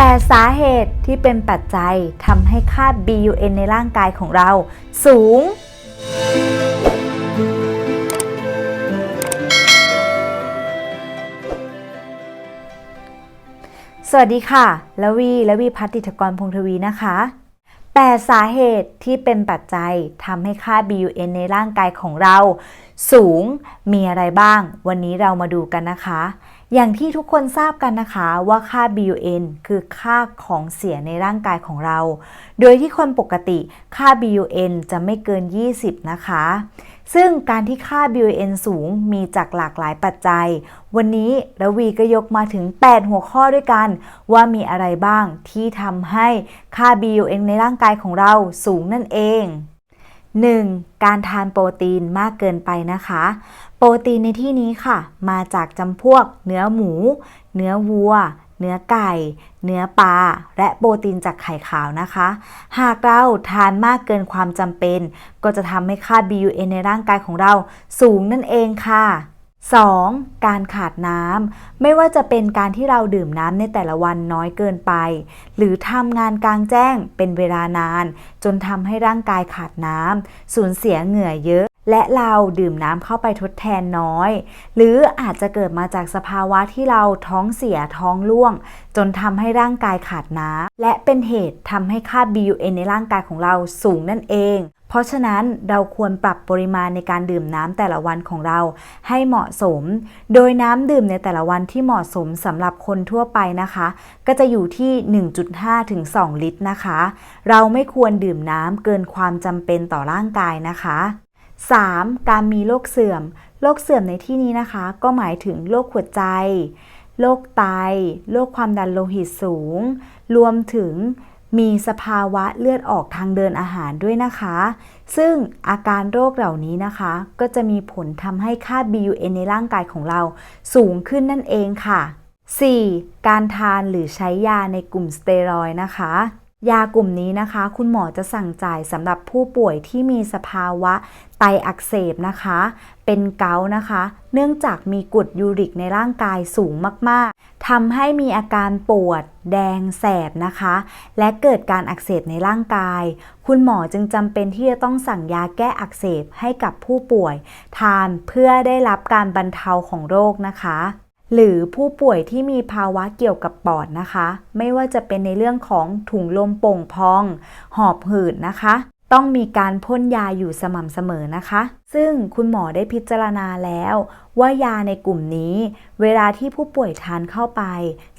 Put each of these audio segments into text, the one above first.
แต่สาเหตุที่เป็นปัจจัยทำให้ค่า BUN ในร่างกายของเราสูง สวัสดีค่ะละวีละวีพัฒติถกรพงทวีนะคะ แต่สาเหตุที่เป็นปัจจัยทำให้ค่า BUN ในร่างกายของเรา สูงมีอะไรบ้าง วันนี้เรามาดูกันนะคะ อย่างที่ทุกคนทราบกันนะคะว่าค่า BUN คือค่าของเสียในร่างกายของเรา โดยที่คนปกติค่า BUN จะไม่เกิน 20 นะคะ ซึ่งการที่ค่า BUN สูงมีจากหลากหลายปัจจัย วันนี้ระวีก็ยกมาถึง 8 หัวข้อด้วยกัน ว่ามีอะไรบ้างที่ทำให้ค่า BUN ในร่างกายของเราสูงนั่นเอง 1. การทานโปรตีนมากเกินไปนะคะ โปรตีนในที่นี้ค่ะ มาจากจำพวก เนื้อหมู เนื้อวัว เนื้อไก่ เนื้อปลา และโปรตีนจากไข่ขาวนะคะ หากเราทานมากเกินความจำเป็น ก็จะทำให้ค่า BUN ในร่างกายของเราสูงนั่นเองค่ะ 2. การขาดน้ำ ไม่ว่าจะเป็นการที่เราดื่มน้ำในแต่ละวันน้อยเกินไป หรือทำงานกลางแจ้งเป็นเวลานาน จนทำให้ร่างกายขาดน้ำสูญเสียเหงื่อเยอะ และเราดื่มน้ำเข้าไปทดแทนน้อย หรืออาจจะเกิดมาจากสภาวะที่เราท้องเสียท้องร่วง จนทำให้ร่างกายขาดน้ำและเป็นเหตุทำให้ค่า BUN ในร่างกายของเราสูงนั่นเอง เพราะฉะนั้นเราควรปรับปริมาณในการดื่มน้ำแต่ละวันของเราให้เหมาะสม โดยน้ำดื่มในแต่ละวันที่เหมาะสมสำหรับคนทั่วไปนะคะ ก็จะอยู่ที่ 1.5 ถึง 2 ลิตรนะคะ เราไม่ควรดื่มน้ำเกินความจำเป็นต่อร่างกายนะคะ 3. การมีโรคเสื่อม โรคเสื่อมในที่นี้นะคะ ก็หมายถึงโรคหัวใจ โรคไต โรคความดันโลหิตสูง รวมถึงมีสภาวะเลือดออกทางเดินอาหารด้วยนะคะ ซึ่งอาการโรคเหล่านี้นะคะ ก็จะมีผลทำให้ค่า BUN ในร่างกายของเราสูงขึ้นนั่นเองค่ะ 4. การทานหรือใช้ยาในกลุ่มสเตียรอยนะคะ ยากลุ่มนี้นะคะ คุณหมอจะสั่งจ่ายสำหรับผู้ป่วยที่มีสภาวะไตอักเสบนะคะ เป็นเกาต์นะคะ เนื่องจากมีกรดยูริกในร่างกายสูงมากๆทำให้มีอาการปวด แดงแสบนะคะ และเกิดการอักเสบในร่างกาย คุณหมอจึงจำเป็นที่จะต้องสั่งยาแก้อักเสบให้กับผู้ป่วย ทานเพื่อได้รับการบรรเทาของโรคนะคะ หรือผู้ป่วยที่มีภาวะเกี่ยวกับปอดนะคะ ไม่ว่าจะเป็นในเรื่องของถุงลมโป่งพอง หอบหืดนะคะ ต้องมีการพ่นยาอยู่สม่ำเสมอนะคะ ซึ่งคุณหมอได้พิจารณาแล้ว ว่ายาในกลุ่มนี้ เวลาที่ผู้ป่วยทานเข้าไป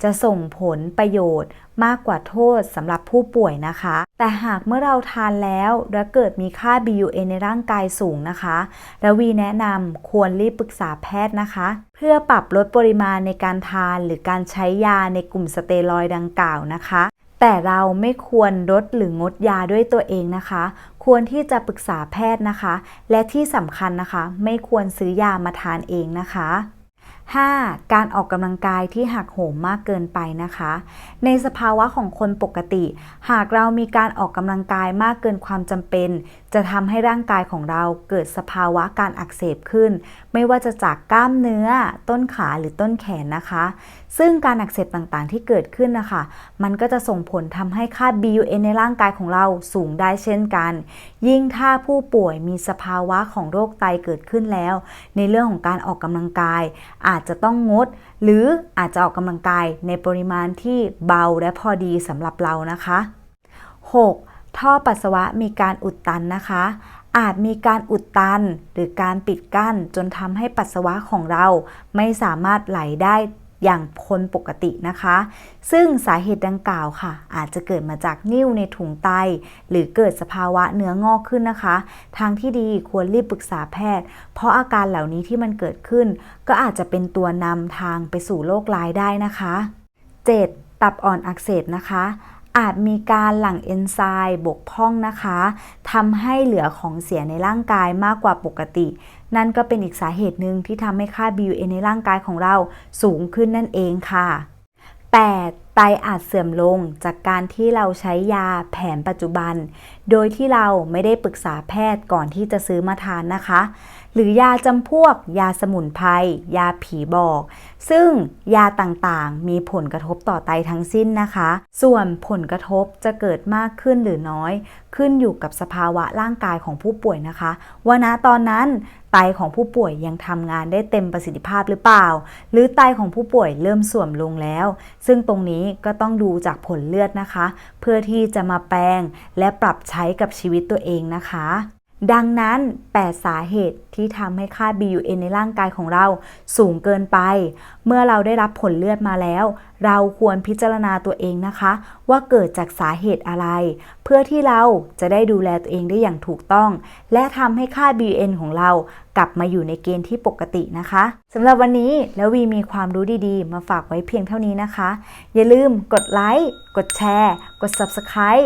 จะส่งผลประโยชน์ มากกว่าโทษสำหรับผู้ป่วยนะคะ แต่หากเมื่อเราทานแล้วและเกิดมีค่า BUN ในร่างกายสูงนะคะระวีแนะนำควรรีบปรึกษาแพทย์นะคะ เพื่อปรับลดปริมาณในการทานหรือการใช้ยาในกลุ่มสเตียรอยด์ดังกล่าวนะคะ แต่เราไม่ควรลดหรืองดยาด้วยตัวเองนะคะ ควรที่จะปรึกษาแพทย์นะคะ และที่สำคัญนะคะ ไม่ควรซื้อยามาทานเองนะคะ 5. การออกกำลังกายที่หักโหมมากเกินไปนะคะ ในสภาวะของคนปกติ หากเรามีการออกกำลังกายมากเกินความจำเป็นจะทำให้ร่างกายของเราเกิดสภาวะการอักเสบขึ้น ไม่ว่าจะจากกล้ามเนื้อ ต้นขาหรือต้นแขนนะคะ ซึ่งการอักเสบต่างๆที่เกิดขึ้นนะคะ มันก็จะส่งผลทำให้ค่า BUN ในร่างกายของเราสูงได้เช่นกัน ยิ่งถ้าผู้ป่วยมีสภาวะของโรคไตเกิดขึ้นแล้ว ในเรื่องของการออกกำลังกาย อาจจะต้องงด หรืออาจจะออกกำลังกายในปริมาณที่เบาและพอดีสำหรับเรานะคะ 6. ท่อปัสสาวะมีการอุดตันนะคะ อาจมีการอุดตันหรือการปิดกั้นจนทำให้ปัสสาวะของเรา ไม่สามารถไหลได้อย่างคนปกตินะคะ ซึ่งสาเหตุดังกล่าวค่ะ อาจจะเกิดมาจากนิ่วในถุงไต หรือเกิดสภาวะเนื้องอกขึ้นนะคะ ทางที่ดีควรรีบปรึกษาแพทย์ เพราะอาการเหล่านี้ที่มันเกิดขึ้น ก็อาจจะเป็นตัวนำทางไปสู่โรคร้ายได้นะคะ 7. ตับอ่อนอักเสบนะคะ อาจมีการหลั่งเอนไซม์บกพร่องนะคะทำให้เหลือของเสียในร่างกายมากกว่าปกติ นั่นก็เป็นอีกสาเหตุหนึ่งที่ทำให้ค่า BUN ในร่างกายของเราสูงขึ้นนั่นเองค่ะ 8. ไตไตอาจเสื่อมลงจากการที่เราใช้ยาแผนปัจจุบัน โดยที่เราไม่ได้ปรึกษาแพทย์ก่อนที่จะซื้อมาทานนะคะ หรือยาจำพวก ยาสมุนไพรยาผีบอก ซึ่งยาต่างๆ มีผลกระทบต่อไตทั้งสิ้นนะคะ ส่วนผลกระทบจะเกิดมากขึ้นหรือน้อย ขึ้นอยู่กับสภาวะร่างกายของผู้ป่วยนะคะ ว่าณตอนนั้นไตของผู้ป่วยยังทำงานได้เต็มประสิทธิภาพหรือเปล่า หรือไตของผู้ป่วยเริ่มเสื่อมลงแล้ว ซึ่งตรงนี้ก็ต้องดูจากผลเลือดนะคะ เพื่อที่จะมาแปลงและปรับใช้ช้กับชีวิตตัวเองนะคะ ดังนั้น 8 สาเหตุที่ทำให้ค่า BUN ในร่างกายของเราสูงเกินไป เมื่อเราได้รับผลเลือดมาแล้ว เราควรพิจารณาตัวเองนะคะ ว่าเกิดจากสาเหตุอะไร เพื่อที่เราจะได้ดูแลตัวเองได้อย่างถูกต้อง และทำให้ค่า BUN ของเรากลับมาอยู่ในเกณฑ์ที่ปกตินะคะสำหรับวันนี้แล้ววีมีความรู้ดีๆ มาฝากไว้เพียงเท่านี้นะคะ อย่าลืมกดไลค์กดแชร์ กด Subscribe